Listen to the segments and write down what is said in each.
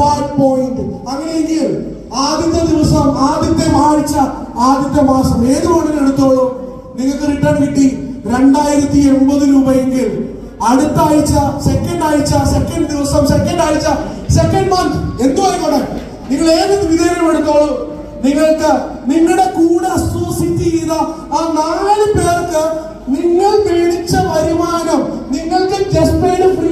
Reward point അങ്ങനെയെങ്കിൽ ആദ്യത്തെ ദിവസം ആദ്യത്തെ ആഴ്ച ആദ്യത്തെ മാസം ഏത് വേണമെങ്കിലും എടുത്തോളൂ? നിങ്ങൾക്ക് റിട്ടേൺ കിട്ടി രണ്ടായിരത്തി എൺപത് രൂപയെങ്കിൽ. അടുത്ത ആഴ്ച സെക്കൻഡ് ആഴ്ച സെക്കൻഡ് ദിവസം സെക്കൻഡ് ആഴ്ച സെക്കൻഡ് മന്ത് എന്തോ ആയിക്കോട്ടെ. നിങ്ങൾ ഏത് വിധേയം എടുത്തോളൂ. നിങ്ങൾക്ക് നിങ്ങളുടെ കൂടെ അസോസിയേറ്റ് ചെയ്ത ആ നാല് പേർക്ക് നിങ്ങൾ മേടിച്ച വരുമാനം നിങ്ങൾക്ക് ജസ്റ്റ് ഫ്രീ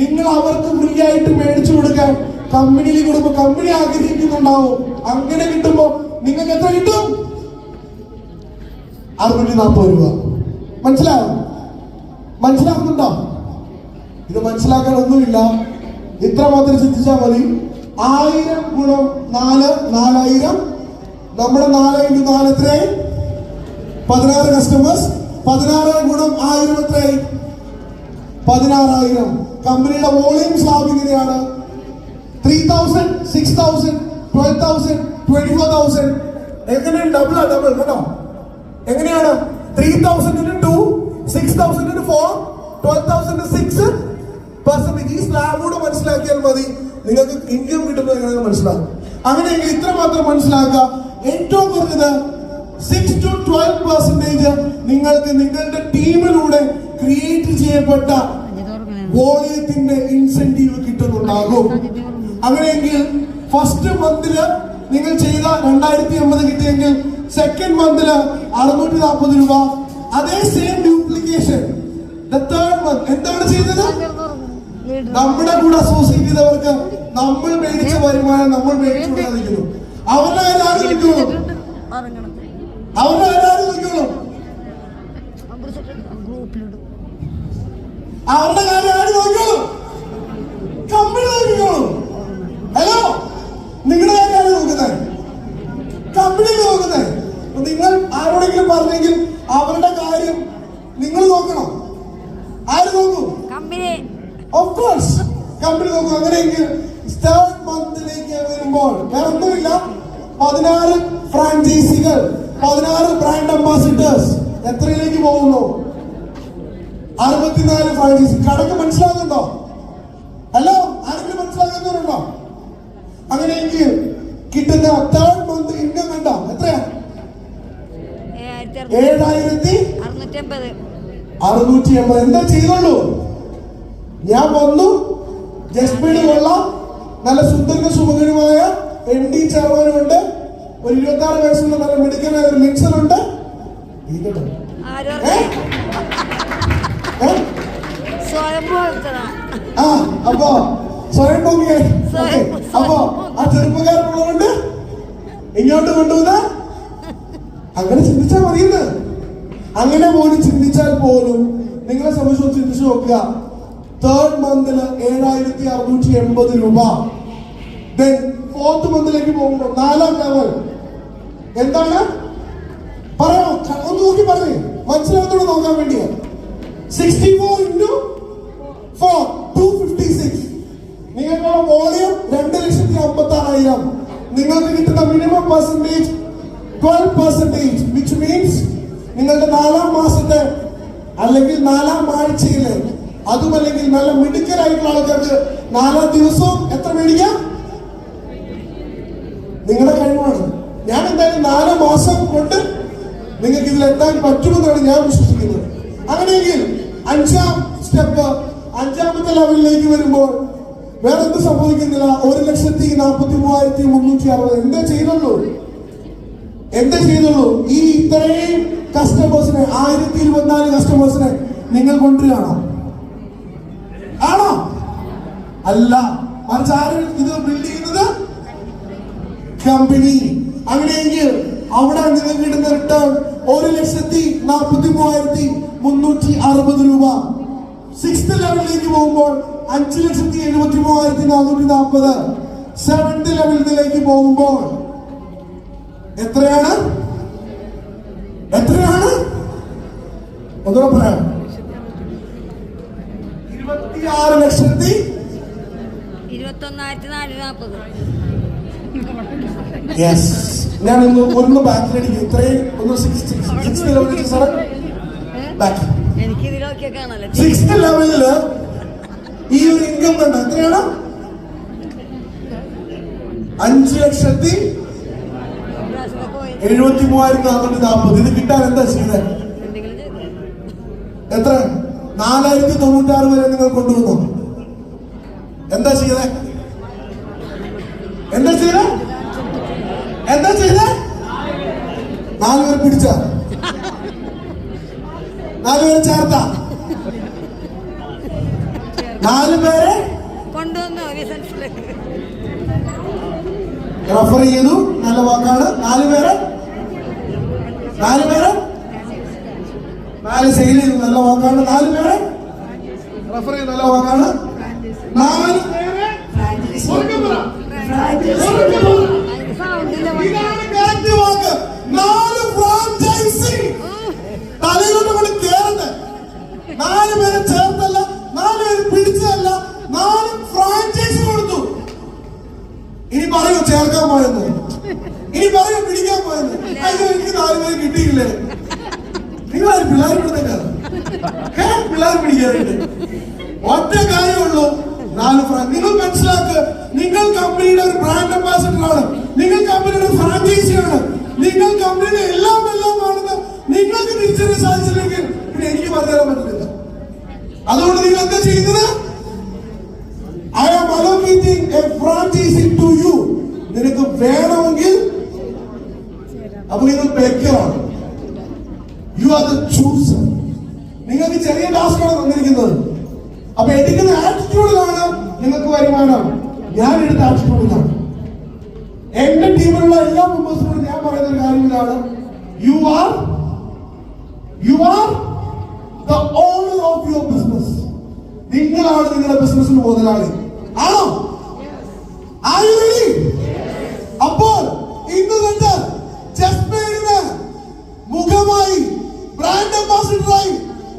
നിങ്ങൾ അവർക്ക് ഫ്രീ ആയിട്ട് മേടിച്ചു കൊടുക്കാൻ കമ്പനിയിൽ കൊടുക്കുമ്പോൾ കമ്പനി ആഗ്രഹിക്കുന്നുണ്ടാവും. അങ്ങനെ കിട്ടുമ്പോ നിങ്ങൾക്ക് എത്ര കിട്ടും? അറുന്നൂറ്റി നാൽപ്പത് രൂപ. മനസ്സിലാവും മനസ്സിലാക്കുന്നുണ്ടോ ഇത് മനസ്സിലാക്കാൻ ഒന്നുമില്ല ഇത്ര മാത്രം ചിന്തിച്ചാൽ മതി. ആയിരം ഗുണം നാല് നാലായിരം. നമ്മുടെ നാല് ഇന്റു നാല് എത്രയായി? പതിനാറ് കസ്റ്റമേഴ്സ് പതിനാറ് ഗുണം ആയിരം എത്രയായി? പതിനാറായിരം. കമ്പനിയുടെ volume slab three thousand six thousand twelve thousand twenty four thousand double ആ ഡബിൾ കേട്ടോ? എങ്ങനെയാണ്? ത്രീ തൗസൻഡിന് two six തൗസൻഡിന് four twelve thousand six percentage ഈ സ്ലാബ് മനസ്സിലാക്കിയാൽ മതി. നിങ്ങൾക്ക് ഇൻകം കിട്ടുന്നത് എങ്ങനെയാണ് മനസ്സിലാകും അങ്ങനെയെങ്കിൽ ഇത്ര മാത്രം മനസ്സിലാക്കുക. ഏറ്റവും കുറഞ്ഞത് സിക്സ് ടു ട്വൽവ് പെർസെന്റേജ് നിങ്ങൾക്ക് നിങ്ങളുടെ ടീമിലൂടെ ക്രിയേറ്റ് ചെയ്യപ്പെട്ട വോളിയത്തിന്റെ ഇൻസെന്റീവ് കിട്ടുന്നുണ്ടാകും. അങ്ങനെയെങ്കിൽ ഫസ്റ്റ് മന്തിൽ നിങ്ങൾ ചെയ്ത രണ്ടായിരത്തി എൺപത് കിട്ടിയെങ്കിൽ സെക്കൻഡ് മന്തിൽ അറുന്നൂറ്റി നാൽപ്പത് രൂപ. അതേ സെയിം ഡ്യൂപ്ലിക്കേഷൻ എന്താണ് ചെയ്തത്? നമ്മുടെ കൂടെ അസോസിയേറ്റ് ചെയ്തവർക്ക് നമ്മൾ മേടിച്ച വരുമാനം നമ്മൾ മേടിച്ചു കൊടുക്കാതിരിക്കുന്നു. അവരുടെ അവരുടെ ഗ്രൂപ്പിലിടും. അവരുടെ കാര്യം ആര് നോക്കൂ? കമ്പനി നോക്കിക്കോളൂ ഹലോ നിങ്ങളുടെ കാര്യം ആര് നോക്കുന്നത് കമ്പനി നോക്കുന്നത് നിങ്ങൾ ആരോടെങ്കിലും പറഞ്ഞെങ്കിൽ അവരുടെ കാര്യം നിങ്ങൾ നോക്കണം. ആര് നോക്കൂ? കമ്പനി ഓഫ് കോഴ്സ് കമ്പനി നോക്കൂ. അങ്ങനെയെങ്കിൽ സ്റ്റാർട്ട് മന്തിലേക്ക് വരുമ്പോൾ വേറെ ഒന്നുമില്ല. പതിനാറ് ഫ്രാഞ്ചൈസികൾ പതിനാറ് ബ്രാൻഡ് അംബാസിഡേഴ്സ് എത്രയിലേക്ക് പോകുന്നു? അറുപത്തിനാല് ഫ്രാഞ്ചൈസി കണക്ക് മനസ്സിലാകുന്നുണ്ടോ? ഹലോ ആരെങ്കിലും മനസ്സിലാകുന്നവരുണ്ടോ? അങ്ങനെയെങ്കിൽ കിട്ടുന്ന തേർഡ് മന്ത് ഇൻകം കണ്ടോ? എത്രയാ? ഏഴായിരത്തി അറുന്നൂറ്റി എൺപത് എന്താ ചെയ്തോളൂ ഞാൻ വന്നു. ജസ്മീഡ് കൊള്ളാം. നല്ല സുന്ദരന സുമുഖനുമായ എം ഡി ചെയർമാനുണ്ട് ഒരു ഇരുപത്തി ആറ് വയസ്സുള്ള നല്ല മിടുക്കനായ ഒരു മിക്സർ ഉണ്ട്. ആ അപ്പോ സ്വയം പൊങ്ങിയായി അപ്പോ ആ ചെറുപ്പക്കാരനുള്ളതുകൊണ്ട് ഇങ്ങോട്ട് കൊണ്ടുവന്ന അങ്ങനെ ചിന്തിച്ചാൽ മതിയെന്ന്. അങ്ങനെ പോലും ചിന്തിച്ചാൽ പോലും നിങ്ങളെ സംബന്ധിച്ച് ചിന്തിച്ചു നോക്കുക. തേർഡ് മന്തിൽ ഏഴായിരത്തി അറുന്നൂറ്റി എൺപത് രൂപ. ദെൻ ഫോർത്ത് മന്തിലേക്ക് പോകുമ്പോൾ നാലാം ലെവൽ എന്താണ്? പറയാം. ഒന്ന് നോക്കി പറഞ്ഞേ. മനസ്സിലാകത്തോടെ നോക്കാൻ വേണ്ടിയാണ് 64 into 4 256 നിങ്ങൾക്കുള്ള വോളിയം 256000 നിങ്ങൾക്ക് കിട്ടുന്ന മിനിമം പെർസെന്റേജ് 12% which means നിങ്ങളുടെ നാലാം മാസത്തെ അല്ലെങ്കിൽ നാലാം ആഴ്ചയിലെ അതുമല്ലെങ്കിൽ നല്ല മിടുക്കരായിട്ടുള്ള ആൾക്കാർക്ക് നാലാം ദിവസവും എത്ര മേടിക്കാം? നിങ്ങളുടെ കഴിവാണ്. ഞാൻ എന്തായാലും നാല് മാസം കൊണ്ട് നിങ്ങൾക്ക് ഇതിൽ ഇതിലെത്താൻ പറ്റുമെന്നാണ് ഞാൻ വിശ്വസിക്കുന്നത്. അങ്ങനെയെങ്കിൽ അഞ്ചാം സ്റ്റെപ്പ് അഞ്ചാമത്തെ ലെവലിലേക്ക് വരുമ്പോൾ വേറെ എന്ത് സംഭവിക്കുന്നില്ല? ഒരു ലക്ഷത്തി നാൽപ്പത്തി മൂവായിരത്തി മുന്നൂറ്റി അറുപത്. എന്താ ചെയ്തുള്ളൂ? എന്താ ചെയ്തുള്ളൂ? ഈ ഇത്രയും കസ്റ്റമേഴ്സിനെ ആയിരത്തി ഇരുപത്തിനാല് കസ്റ്റമേഴ്സിനെ നിങ്ങൾ കൊണ്ടുവരികയാണോ? ആണോ? അല്ല. മറിച്ച് ആരും ഇത് ബിൽഡ് ചെയ്യുന്നത്? കമ്പനി അങ്ങനെയെങ്കിൽ അവിടെ നിങ്ങൾക്ക് കിട്ടുന്ന റിട്ടേൺ ഒരു ലക്ഷത്തി നാൽപ്പത്തി മൂവായിരത്തി മുന്നൂറ്റി അറുപത് രൂപ. സിക്സ്ത് ലെവലിലേക്ക് പോകുമ്പോൾ അഞ്ച് ലക്ഷത്തി എഴുപത്തി മൂവായിരത്തി നാനൂറ്റി നാൽപ്പത്. സെവൻത് ലെവലിലേക്ക് പോകുമ്പോൾ എത്രയാണ്? എത്രയാണ്? ഒന്നുകൂടെ പറയാം. ലക്ഷത്തി ഇരുപത്തി യെസ് ഞാൻ ഒന്ന് ഒന്ന് ബാക്കിലടിക്കും. ഇത്രയും ഒന്ന് സിക്സ് സിക്സ് ലെവലിലേക്ക് സാറേ. ബാക്ക് എനിക്ക് ഇതിലൊക്കെ കാണാലോ സിക്സ് ലെവലിൽ ഈ ഒരു ഇൻകം കണ്ട? എത്രയാണ്? അഞ്ച് ലക്ഷത്തി എഴുപത്തി മൂവായിരത്തി നാനൂറ്റി നാൽപ്പത് ഇത് കിട്ടാൻ എന്താ ചെയ്തത് എത്ര? നാലായിരത്തി തൊണ്ണൂറ്റാറ് വരെ നിങ്ങൾ കൊണ്ടുവന്നു. എന്താ ചെയ്തേ? എന്താ ചെയ്തേ? എന്താ ചെയ്തേ? നാല് പേർ പിടിച്ച? നാല് പേര് ചേർത്ത നാല് പേരെ കൊണ്ടുവന്നു ബിസിനസ്സിലേക്ക് ചെയ്തു. നല്ല വാക്കാണ്. നാല് പേരെ നാല് സെയിൽ ചെയ്തു. നല്ല വാക്കാണ്. നാല് പേരെ റഫർ ചെയ്തു. നല്ല വാക്കാണ്. നാല് പേരെ. ഇതാണ് correct നാല് പേരെ ചേർത്തല്ല നാല് പേര് പിടിച്ചതല്ല നാല് ഫ്രാഞ്ചൈസി കൊടുത്തു. ഇനി പറയൂ ചേർക്കാൻ പോയെന്ന്. ഇനി പറയൂ പിടിക്കാൻ പോയെന്ന്. അയ്യോ എനിക്ക് നാല് പേര് കിട്ടിയില്ലേ? നിങ്ങൾ പിള്ളേർ പിടുത്തേക്കാണ് പിള്ളേർ പിടിക്കാറുണ്ട് ഒറ്റ കാര്യമുള്ളൂ നാല് ഫ്രാഞ്ച് നിങ്ങൾ മനസ്സിലാക്കുക നിങ്ങൾ കമ്പനിയുടെ ഒരു ബ്രാൻഡ് അംബാസിഡർ ആണ്. നിങ്ങൾ കമ്പനിയുടെ ഒരു ഫ്രാഞ്ചൈസി ആണ്. നിങ്ങൾ കമ്പനിയുടെ എല്ലാം എല്ലാം ആണെന്ന് നിങ്ങൾക്ക് തിരിച്ചറിയാൻ സാധിച്ചില്ലെങ്കിൽ പിന്നെ എനിക്ക് പറഞ്ഞുതരാൻ പറ്റത്തില്ല. അതുകൊണ്ട് നിങ്ങൾ എന്താ ചെയ്യുന്നത്? I am allocating a franchise to you നിനക്ക് വേണമെങ്കിൽ അപ്പൊ നിങ്ങൾ യു ആർ ദ ചൂസർ നിങ്ങൾക്ക് ചെറിയ ടാസ്കാണ് തന്നിരിക്കുന്നത്. അപ്പൊ എടുക്കുന്ന ആറ്റിറ്റ്യൂഡിലാണ് നിങ്ങൾക്ക് വരുമാനം. ഞാൻ എടുത്ത ആറ്റിറ്റ്യൂഡിലാണ് എന്റെ ടീമിലുള്ള എല്ലാ മെമ്പേഴ്സിനോടും ഞാൻ പറയുന്ന ഒരു കാര്യം ഇതാണ്. You are you are the owner of your business നിങ്ങളാണ് നിങ്ങളുടെ ബിസിനസ്സിന് മുതലാളി